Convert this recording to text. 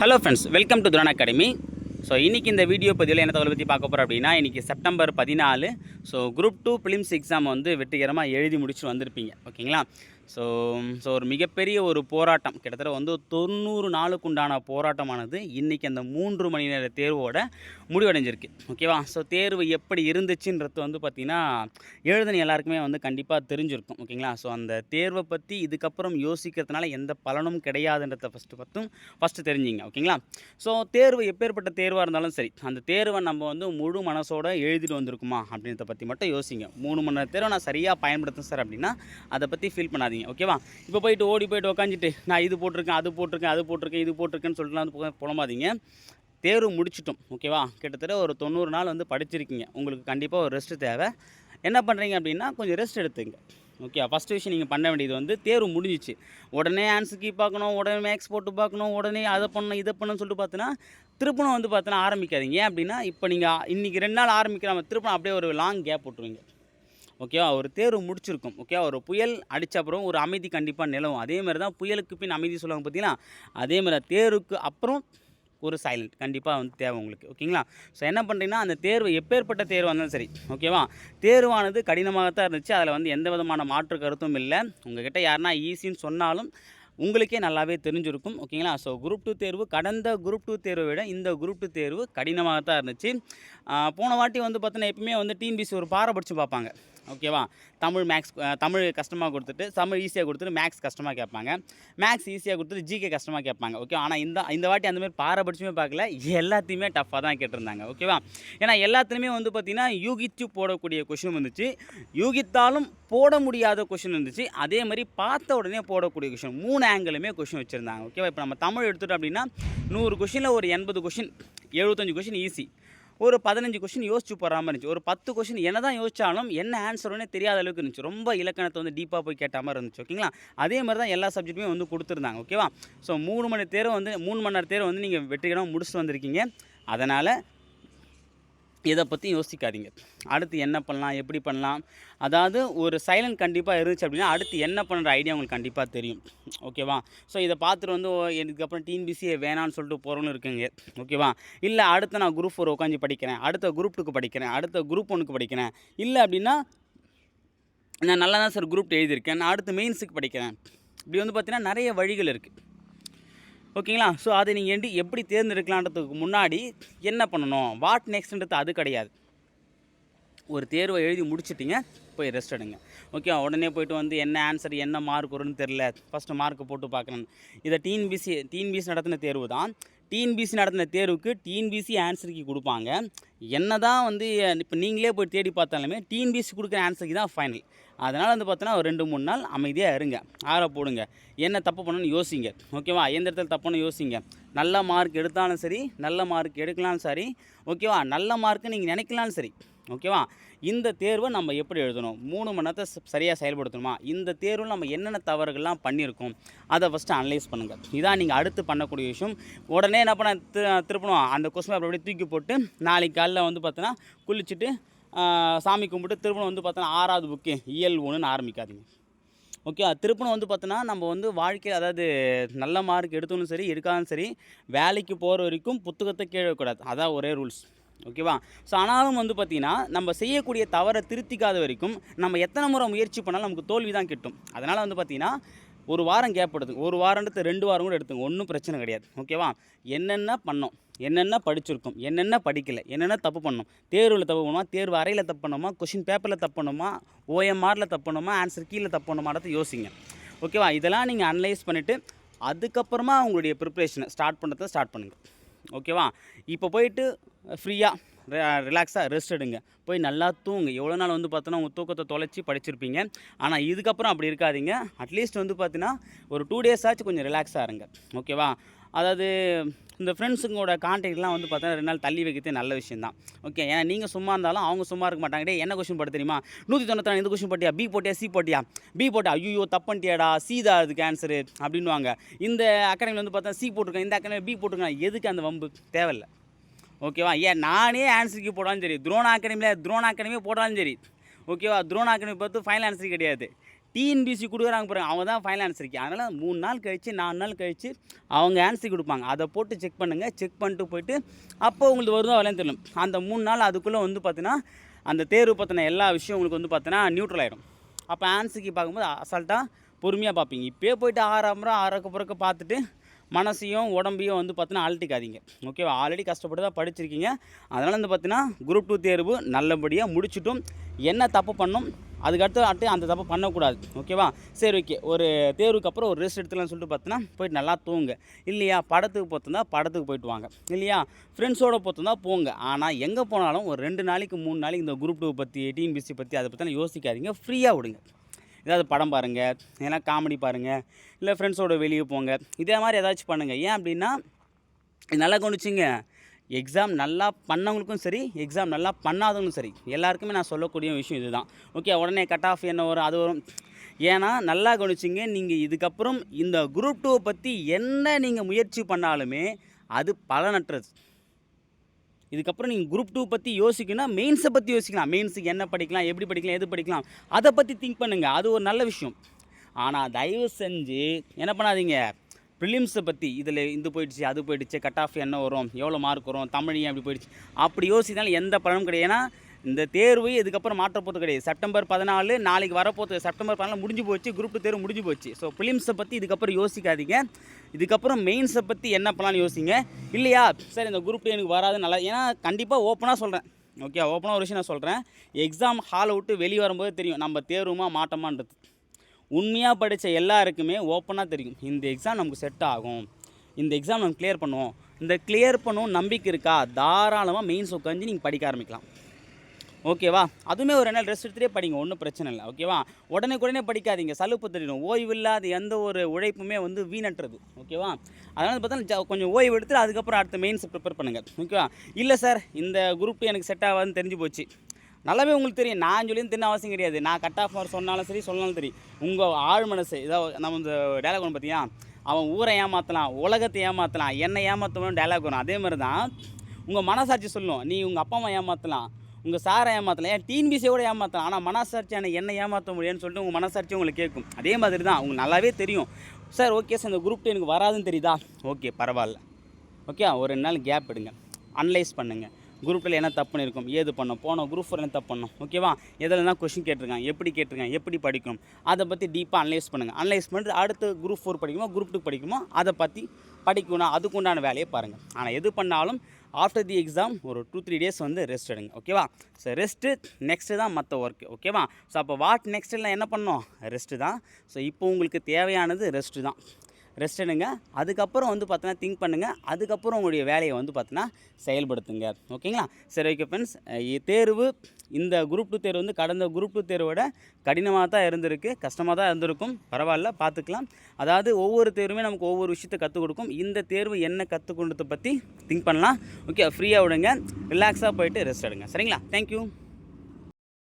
Hello friends welcome to Drona academy so இன்றைக்கி இந்த video பதிவில் என்ன தகவல் பற்றி பார்க்க போகிறோம் அப்படின்னா இன்றைக்கி செப்டம்பர் பதினாலு. So group two prelims exam வந்து வெற்றிகரமாக எழுதி முடிச்சு வந்திருப்பீங்க. ஓகேங்களா ஸோ ஸோ ஒரு மிகப்பெரிய ஒரு போராட்டம். கிட்டத்தட்ட வந்து தொண்ணூறு நாளுக்குண்டான போராட்டமானது இன்றைக்கி அந்த மூன்று மணி நேர தேர்வோட முடிவடைஞ்சிருக்கு. ஓகேவா ஸோ தேர்வு எப்படி இருந்துச்சுன்றது வந்து பார்த்திங்கன்னா எழுதுன எல்லாருக்குமே வந்து கண்டிப்பாக தெரிஞ்சிருக்கும். ஓகேங்களா ஸோ அந்த தேர்வை பற்றி இதுக்கப்புறம் யோசிக்கிறதுனால எந்த பலனும் கிடையாதுன்றத ஃபஸ்ட்டு பார்த்தும் ஃபஸ்ட்டு தெரிஞ்சிங்க. ஓகேங்களா ஸோ தேர்வு எப்பேற்பட்ட தேர்வாக இருந்தாலும் சரி அந்த தேர்வை நம்ம வந்து முழு மனசோட எழுதிட்டு வந்திருக்குமா அப்படின்றத பற்றி மட்டும் யோசிங்க. மூணு மணி நேர தேர்வை நான் சரியாக பயன்படுத்தும் சார் அப்படின்னா அதை பற்றி ஃபீல் பண்ணாதீங்க. ஓகேவா இப்போ போயிட்டு ஓடி போயிட்டு உக்காந்துட்டு நான் இது போட்டிருக்கேன் அது போட்டிருக்கேன் அது போட்டிருக்கேன் இது போட்டிருக்கேன்னு சொல்லிட்டு புலம்பாதீங்க. தேர்வு முடிச்சிட்டோம் ஓகேவா கிட்டத்தட்ட ஒரு தொண்ணூறு நாள் வந்து படிச்சிருக்கீங்க. உங்களுக்கு கண்டிப்பாக ஒரு ரெஸ்ட்டு தேவை. என்ன பண்ணுறீங்க அப்படின்னா கொஞ்சம் ரெஸ்ட் எடுத்துங்க ஓகே ஃபஸ்ட் விஷயம் நீங்கள் பண்ண வேண்டியது வந்து தேர்வு முடிஞ்சிச்சு. உடனே ஆன்சர் கீ பார்க்கணும் உடனே மேக்ஸ் போட்டு பார்க்கணும் உடனே அதை பண்ணணும் இதை பண்ணணும்னு சொல்லிட்டு பார்த்தீங்கன்னா திருப்பணம் வந்து பார்த்தீங்கன்னா ஆரம்பிக்காதீங்க. அப்படின்னா இப்போ நீங்கள் இன்றைக்கி ரெண்டு நாள் ஆரம்பிக்கிற திருப்பணம் அப்படியே ஒரு லாங் கேப் போட்டுருவீங்க. ஓகேவா ஒரு தேர்வு முடிச்சிருக்கும். ஓகேவா ஒரு புயல் அடித்த அப்புறம் ஒரு அமைதி கண்டிப்பாக நிலவும். அதே மாதிரி தான் புயலுக்கு பின் அமைதி சொல்லுவாங்க பார்த்தீங்களா அதே மாதிரி தான் தேர்வுக்கு அப்புறம் ஒரு சைலண்ட் கண்டிப்பாக வந்து தேவை உங்களுக்கு. ஓகேங்களா? ஸோ என்ன பண்ணுறீங்கன்னா அந்த தேர்வு எப்பேற்பட்ட தேர்வாக இருந்தாலும் சரி. ஓகேவா தேர்வானது கடினமாக தான் இருந்துச்சு. அதில் வந்து எந்த விதமான மாற்று கருத்தும் இல்லை. உங்ககிட்ட யாருன்னா ஈஸின்னு சொன்னாலும் உங்களுக்கே நல்லாவே தெரிஞ்சிருக்கும். ஓகேங்களா? ஸோ குரூப் டூ தேர்வு கடந்த குரூப் டூ தேர்வை விட இந்த குரூப் டூ தேர்வு கடினமாக தான் இருந்துச்சு. போன வாட்டி வந்து பார்த்தீங்கன்னா எப்பவுமே வந்து டிஎன்பிசி ஒரு பாரபட்சம் பார்ப்பாங்க. ஓகேவா? தமிழ் மேக்ஸ் தமிழ் கஷ்டமாக கொடுத்துட்டு தமிழ் ஈஸியாக கொடுத்துட்டு மேக்ஸ் கஷ்டமாக கேட்பாங்க. மேக்ஸ் ஈஸியாக கொடுத்துட்டு ஜிகே கஷ்டமாக கேட்பாங்க ஓகே ஆனால் இந்த இந்த வாட்டி அந்தமாதிரி பாரபட்சமே பார்க்கல. எல்லாத்தையுமே டஃப்பாக தான் கேட்டிருந்தாங்க ஓகேவா ஏன்னா எல்லாத்துலேயுமே வந்து பார்த்திங்கன்னா யூகிச்சு போடக்கூடிய கொஷின் வந்துச்சு. யூகித்தாலும் போட முடியாத கொஷின் இருந்துச்சு. அதே மாதிரி பார்த்த உடனே போடக்கூடிய கொஷின் மூணு ஆங்கிளுமே கொஷின் வச்சுருந்தாங்க ஓகேவா இப்போ நம்ம தமிழ் எடுத்துட்டோம் அப்படின்னா நூறு கொஷினில் ஒரு எண்பது கொஷின் எழுபத்தஞ்சு கொஷின் ஈஸி ஒரு பதினஞ்சு கொஷின் யோசிச்சு போகிற மாதிரி இருந்துச்சு. ஒரு பத்து கொஷின் என்ன தான் யோசிச்சாலும் என்ன ஆன்சர்னே தெரியாத அளவுக்கு இருந்துச்சு. ரொம்ப இலக்கணத்தை வந்து டீப்பாக போய் கேட்ட மாதிரி இருந்துச்சு ஓகேங்களா அதே மாதிரி தான் எல்லா சப்ஜெக்ட்டுமே வந்து கொடுத்துருந்தாங்க ஓகேவா ஸோ மூணு மணி தேர்வு வந்து மூணு மணி நேரம் தேர்வு வந்து நீங்கள் வெற்றிகரமாக முடிச்சுட்டு வந்திருக்கீங்க. அதனால் இதை பற்றி யோசிக்காதீங்க. அடுத்து என்ன பண்ணலாம் எப்படி பண்ணலாம்? அதாவது ஒரு சைலண்ட் கண்டிப்பாக இருந்துச்சு அப்படின்னா அடுத்து என்ன பண்ணுற ஐடியா உங்களுக்கு கண்டிப்பாக தெரியும். ஓகேவா ஸோ இதை பார்த்துட்டு வந்து ஓ, இதுக்கப்புறம் டிஎன்பிசியை வேணான்னு சொல்லிட்டு போகிறவங்களும் இருக்குங்க. ஓகேவா இல்லை அடுத்து நான் குரூப் ஃபோர் உட்காந்து படிக்கிறேன். அடுத்த குரூப் டூக்கு படிக்கிறேன். அடுத்த குரூப் ஒன்றுக்கு படிக்கிறேன். இல்லை அப்படின்னா நான் நல்லா தான் சார் குரூப் எழுதியிருக்கேன். நான் அடுத்து மெயின்ஸுக்கு படிக்கிறேன். இப்படி வந்து பார்த்திங்கன்னா நிறைய வழிகள் இருக்குது ஓகேங்களா? ஸோ அதை நீங்கள் எண்டு எப்படி தேர்ந்தெடுக்கலான்றதுக்கு முன்னாடி என்ன பண்ணணும்? வாட் நெக்ஸ்ட்ன்றது அது கிடையாது. ஒரு தேர்வை எழுதி முடிச்சிட்டிங்க போய் ரெஸ்ட் எடுங்க. ஓகே உடனே போயிட்டு வந்து என்ன ஆன்சர் என்ன மார்க் வரும்னு தெரில ஃபஸ்ட்டு மார்க் போட்டு பார்க்குறேன் இதை டிஎன்பிசி டிஎன்பிசி நடத்தின தேர்வு தான். டிஎன்பிசி நடத்தின தேர்வுக்கு டிஎன்பிசி ஆன்சருக்கு கொடுப்பாங்க. என்ன தான் வந்து இப்போ நீங்களே போய் தேடி பார்த்தாலுமே டிஎன்பிசி கொடுக்குற ஆன்சருக்கு தான் ஃபைனல் அதனால் வந்து பார்த்தோன்னா ஒரு ரெண்டு மூணு நாள் அமைதியாக இருங்க. ஆற போடுங்க. என்ன தப்பு பண்ணணும்னு யோசிங்க. ஓகேவா? எந்த இடத்துல தப்புன்னு யோசிங்க. நல்ல மார்க் எடுத்தாலும் சரி நல்ல மார்க் எடுக்கலாலும் சரி ஓகேவா? நல்ல மார்க்கு நீங்கள் நினைக்கலாலும் சரி ஓகேவா? இந்த தேர்வை நம்ம எப்படி எழுதணும்? மூணு மணி நேரத்தை சரியாக செயல்படுத்தணுமா? இந்த தேர்வில் நம்ம என்னென்ன தவறுகள்லாம் பண்ணியிருக்கோம்? அதை ஃபஸ்ட்டு அனலைஸ் பண்ணுங்கள் இதான் நீங்கள் அடுத்து பண்ணக்கூடிய விஷயம். உடனே என்ன பண்ண திரு- திருப்பணும். அந்த கொஸ்டின் அப்படி தூக்கி போட்டு நாளைக்கு காலைல வந்து பார்த்தோன்னா குளிச்சுட்டு சாமி கும்பிட்டு திருப்பணம் வந்து பார்த்தோன்னா ஆறாவது புக்கு இயல் ஒன்றுன்னு ஆரம்பிக்காதீங்க. ஓகே திருப்பணம் வந்து பார்த்தோன்னா நம்ம வந்து வாழ்க்கையில் அதாவது நல்ல மார்க் எடுத்தாலும் சரி எடுக்காலும் சரி வேலைக்கு போகிற வரைக்கும் புத்தகத்தை கேட்கக்கூடாது அதான் ஒரே ரூல்ஸ் ஓகேவா? ஸோ ஆனாலும் வந்து பார்த்திங்கன்னா நம்ம செய்யக்கூடிய தவறை திருத்திக்காத வரைக்கும் நம்ம எத்தனை முறை முயற்சி பண்ணாலும் நமக்கு தோல்வி தான் கிட்டும். அதனால் வந்து பார்த்திங்கன்னா ஒரு வாரம் கேப் எடுத்துங்க ஒரு வாரன்றது ரெண்டு வாரம் கூட எடுத்துங்க ஒன்றும் பிரச்சனை கிடையாது. ஓகேவா? என்னென்ன பண்ணோம்? என்னென்ன படிச்சிருக்கோம்? என்னென்ன படிக்கலை? என்னென்ன தப்பு பண்ணோம்? தேர்வில் தப்பு பண்ணுமா? தேர்வு அறையில் தப்பு பண்ணுமா? கொஷின் பேப்பரில் தப்பு பண்ணுமா? ஓஎம்ஆரில் தப்பு பண்ணுமா? ஆன்சர் கீழே தப்பு பண்ணுமான்றதை யோசிங்க. ஓகேவா? இதெல்லாம் நீங்கள் அனலைஸ் பண்ணிவிட்டு அதுக்கப்புறமா உங்களுடைய ப்ரிப்ரேஷனை ஸ்டார்ட் பண்ணுறதை ஸ்டார்ட் பண்ணுங்கள் ஓகேவா? இப்போ போயிட்டு ஃப்ரீயாக ரிலாக்ஸாக ரெஸ்ட் எடுங்க. போய் நல்லா தூங்க. எவ்வளோ நாள் வந்து பார்த்தோன்னா உங்கள் தூக்கத்தை தொலைச்சி படிச்சிருப்பீங்க. ஆனால் இதுக்கப்புறம் அப்படி இருக்காதீங்க. அட்லீஸ்ட் வந்து பார்த்தீங்கன்னா ஒரு டூ டேஸ் ஆச்சு கொஞ்சம் ரிலாக்ஸாக இருங்க. ஓகேவா அதாவது இந்த ஃப்ரெண்ட்ஸுங்களோட கான்டாக்ட்லாம் வந்து பார்த்தீங்கன்னா ரெண்டு நாள் தள்ளி வைக்கிறது நல்ல விஷயம் தான். ஓகே ஏன்னா நீங்கள் சும்மா இருந்தாலும் அவங்க சும்மா இருக்க மாட்டாங்க. டே என்ன கொஸ்டின் போட தெரியுமா? நூற்றி தொண்ணூற்றி இந்த கொஷின் போட்டியா? பி போட்டியா? சி போட்டியா? பி போட்டா ஐயோ தப்பன்ட்டியாடா சி தான் அதுக்கு ஆன்சரு அப்படின்வாங்க இந்த அகாடமியில் வந்து பார்த்தா சி போட்டிருக்கேன் இந்த அகாடமி பி போட்டிருக்கேன் எதுக்கு அந்த வம்பு? தேவையில்லை. ஓகேவா? ஏன் நானே ஆன்சருக்கு போடாலும் சரி. துரோணா அகாடமியில் துரோணா அகாடமியே போட்டாலும் சரி. ஓகேவா? துரோணா அகாடமி பார்த்து ஃபைனல் ஆன்சர் கிடையாது. டிஎன்பிசி கொடுக்குறாங்க பாருங்க அவங்க தான் ஃபைனல் ஆன்சர் இருக்கு அதனால் மூணு நாள் கழித்து நாலு நாள் கழித்து அவங்க ஆன்சர் கொடுப்பாங்க. அதை போட்டு செக் பண்ணுங்கள் செக் பண்ணிட்டு போயிட்டு அப்போ உங்களுக்கு வருதோ வரலன்னு தெரியும் அந்த மூணு நாள் அதுக்குள்ளே வந்து பார்த்தீங்கன்னா அந்த தேர்வு பற்றின எல்லா விஷயம் உங்களுக்கு வந்து பார்த்தீங்கன்னா நியூட்ரல் ஆகிடும் அப்போ ஆன்சருக்கு பார்க்கும்போது அசால்ட்டாக பொறுமையாக பார்ப்பீங்க. இப்போயே போயிட்டு ஆறாமரம் ஆறக்க பிறக்க பார்த்துட்டு மனசையும் உடம்பையும் வந்து பார்த்தீங்கன்னா அழட்டிக்காதீங்க ஓகேவா ஆல்ரெடி கஷ்டப்பட்டு தான் படிச்சிருக்கீங்க. அதனால் வந்து பார்த்தீங்கன்னா குரூப் டூ தேர்வு நல்லபடியாக முடிச்சுட்டும். என்ன தப்பு பண்ணும் அதுக்கடுத்து அடுத்து அந்த தப்பு பண்ணக்கூடாது. ஓகேவா சரி ஓகே ஒரு தேர்வுக்கு அப்புறம் ஒரு ரெஸ்ட் எடுத்துலாம்னு சொல்லிட்டு பார்த்தீங்கன்னா போயிட்டு நல்லா தூங்க. இல்லையா? படத்துக்கு போத்திருந்தா படத்துக்கு போயிட்டு வாங்க. இல்லையா? ஃப்ரெண்ட்ஸோடு போத்திருந்தா போங்க. ஆனால் எங்கே போனாலும் ஒரு ரெண்டு நாளைக்கு மூணு நாளைக்கு இந்த குரூப் டூ பற்றி டிஎன்பிசி பற்றி அதை பற்றி யோசிக்காதீங்க. ஃப்ரீயாக விடுங்க. ஏதாவது படம் பாருங்கள் ஏன்னா காமெடி பாருங்கள் இல்லை ஃப்ரெண்ட்ஸோடு வெளியே போங்க இதே மாதிரி ஏதாச்சும் பண்ணுங்கள் ஏன் அப்படின்னா இது நல்லா கவனிச்சிங்க. எக்ஸாம் நல்லா பண்ணவங்களுக்கும் சரி எக்ஸாம் நல்லா பண்ணாதவங்களும் சரி எல்லாருக்குமே நான் சொல்லக்கூடிய விஷயம் இதுதான். ஓகே உடனே கட் ஆஃப் என்ன வரும் அது வரும். ஏன்னா நல்லா கவனிச்சிங்க நீங்கள் இதுக்கப்புறம் இந்த குரூப் டூவை பற்றி என்ன நீங்கள் முயற்சி பண்ணாலுமே அது பலனற்றது. இதுக்கப்புறம் நீங்கள் குரூப் டூ பற்றி யோசிக்கணும்னா மெயின்ஸை பற்றி யோசிக்கலாம். மெயின்ஸுக்கு என்ன படிக்கலாம் எப்படி படிக்கலாம் எது படிக்கலாம் அதை பற்றி திங்க் பண்ணுங்கள் அது ஒரு நல்ல விஷயம். ஆனால் தயவு செஞ்சு என்ன பண்ணாதீங்க. ப்ரிலிம்ஸை பற்றி இதில் இது போயிடுச்சு அது போயிடுச்சு கட் ஆஃப் என்ன வரும் எவ்வளோ மார்க் வரும் தமிழ் ஏன் அப்படி போயிடுச்சு அப்படி யோசித்தாலும் எந்த பலனும் கிடையாது. ஏன்னா இந்த தேர்வு இதுக்கப்புறம் மாற்ற போகிறது கிடையாது. செப்டம்பர் பதினாலு நாளைக்கு வரப்போகுது செப்டம்பர் பதினாலு முடிஞ்சு போச்சு குரூப் டூ தேர்வு முடிஞ்சு போச்சு. ஸோ ஃபிலிம்ஸை பற்றி இதுக்கப்புறம் யோசிக்காதீங்க. இதுக்கப்புறம் மெயின்ஸை பற்றி என்ன பண்ணலான்னு யோசிங்க. இல்லையா? சார் இந்த குரூப் டூ எனக்கு வராது நல்லா ஏன்னா கண்டிப்பாக ஓப்பனாக சொல்கிறேன் ஓகே ஓப்பனாக ஒரு விஷயம் நான் சொல்கிறேன் எக்ஸாம் ஹாலை விட்டு வெளியே வரும்போது தெரியும் நம்ம தேர்வுமா மாட்டோமான்றது. உண்மையாக படித்த எல்லாருக்குமே ஓப்பனாக தெரியும். இந்த எக்ஸாம் நமக்கு செட் ஆகும். இந்த எக்ஸாம் நம்ம கிளியர் பண்ணுவோம். இந்த கிளியர் பண்ணும் நம்பிக்கை இருக்கா? தாராளமாக மெயின்ஸ் உட்காந்து நீங்கள் படிக்க ஆரம்பிக்கலாம். ஓகேவா? அதுவுமே ஒரு ரெண்டு நாள் ரெஸ்ட் எடுத்துகிட்டே படிங்க ஒன்றும் பிரச்சனை இல்லை. ஓகேவா? உடனே உடனே படிக்காதீங்க. சலுப்பு தெரியும் ஓய்வு இல்லாத எந்த ஒரு உழைப்புமே வந்து வீணற்றது. ஓகேவா? அதனால் பார்த்தா கொஞ்சம் ஓய்வு எடுத்துட்டு அதுக்கப்புறம் அடுத்த மெயின்ஸ் ப்ரிப்பேர் பண்ணுங்கள் ஓகேவா? இல்லை சார் இந்த குரூப் எனக்கு செட் ஆகாதுன்னு தெரிஞ்சு போச்சு. நல்லாவே உங்களுக்கு தெரியும். நான் சொல்லியும் தின்ன அவசியம் கிடையாது. நான் கட் ஆஃப் மார்க் சொன்னாலும் சரி சொன்னாலும் சரி. உங்கள் ஆழ் மனசு இதாவது நம்ம இந்த டேலாக் ஒன்று பார்த்தியா அவன் ஊரை ஏமாற்றலாம் உலகத்தை ஏமாற்றலாம் என்னை ஏமாற்றணும் டேலாக் வரும். அதே மாதிரி தான் உங்கள் மனசாட்சி சொல்லும். நீ உங்கள் அப்பா அம்மா ஏமாற்றலாம் உங்கள் சாரை ஏமாற்றலாம் ஏன் டிஎன்பிசியோட ஏமாற்றலாம் ஆனால் மனசாட்சியான என்ன ஏமாற்ற முடியும்னு சொல்லிட்டு உங்கள் மனசாட்சி உங்களுக்கு கேட்கும். அதே மாதிரி தான் உங்களுக்கு நல்லாவே தெரியும். சார் ஓகே சார் இந்த குரூப் எனக்கு வராதுன்னு தெரியுதா? ஓகே பரவாயில்ல. ஓகே ஒரு ரெண்டு நாள் கேப் எடுங்க. அனலைஸ் பண்ணுங்கள் குரூப்பில் என்ன தப்பு பண்ணியிருக்கோம் ஏது பண்ணோம் போனோம் குரூப் ஃபோர் என்ன தப்பு பண்ணோம் ஓகேவா எதில் தான் கொஷின் கேட்டிருக்காங்க எப்படி கேட்டிருக்காங்க எப்படி படிக்கணும் அதை பற்றி டீப்பாக அனலைஸ் பண்ணுங்கள் அனலைஸ் பண்ணிட்டு அடுத்து குரூப் ஃபோர் படிக்குமோ குரூப் டூ படிக்குமோ அதை பற்றி படிக்கணும் அதுக்கு உண்டான வேலையை பாருங்கள் ஆனால் எது பண்ணாலும் ஆஃப்டர் தி எக்ஸாம் ஒரு டூ த்ரீ டேஸ் வந்து ரெஸ்ட் எடுங்க ஓகேவா ஸோ ரெஸ்ட்டு நெக்ஸ்ட்டு தான் மற்ற ஒர்க்கு ஓகேவா ஸோ அப்போ வாட் நெக்ஸ்ட்டில் என்ன பண்ணோம்? ரெஸ்ட்டு தான். ஸோ இப்போ உங்களுக்கு தேவையானது ரெஸ்ட்டு தான். ரெஸ்ட் எடுங்க. அதுக்கப்புறம் வந்து பார்த்தோன்னா திங்க் பண்ணுங்கள் அதுக்கப்புறம் உங்களுடைய வேலையை வந்து பார்த்தோன்னா செயல்படுத்துங்க. ஓகேங்களா? சரி ஓகே ஃப்ரெண்ட்ஸ் தேர்வு இந்த குரூப் டூ தேர்வு வந்து கடந்த குரூப் டூ தேர்வோட கடினமாக தான் இருந்திருக்கு. கஷ்டமாக தான் இருந்திருக்கும். பரவாயில்ல பார்த்துக்கலாம். அதாவது ஒவ்வொரு தேர்வுமே நமக்கு ஒவ்வொரு விஷயத்தை கற்றுக் கொடுக்கும். இந்த தேர்வு என்ன கற்றுக் கொடுத்த பற்றி திங்க் பண்ணலாம். ஓகே ஃப்ரீயாக விடுங்க. ரிலாக்ஸாக போயிட்டு ரெஸ்ட் எடுங்க. சரிங்களா? தேங்க்யூ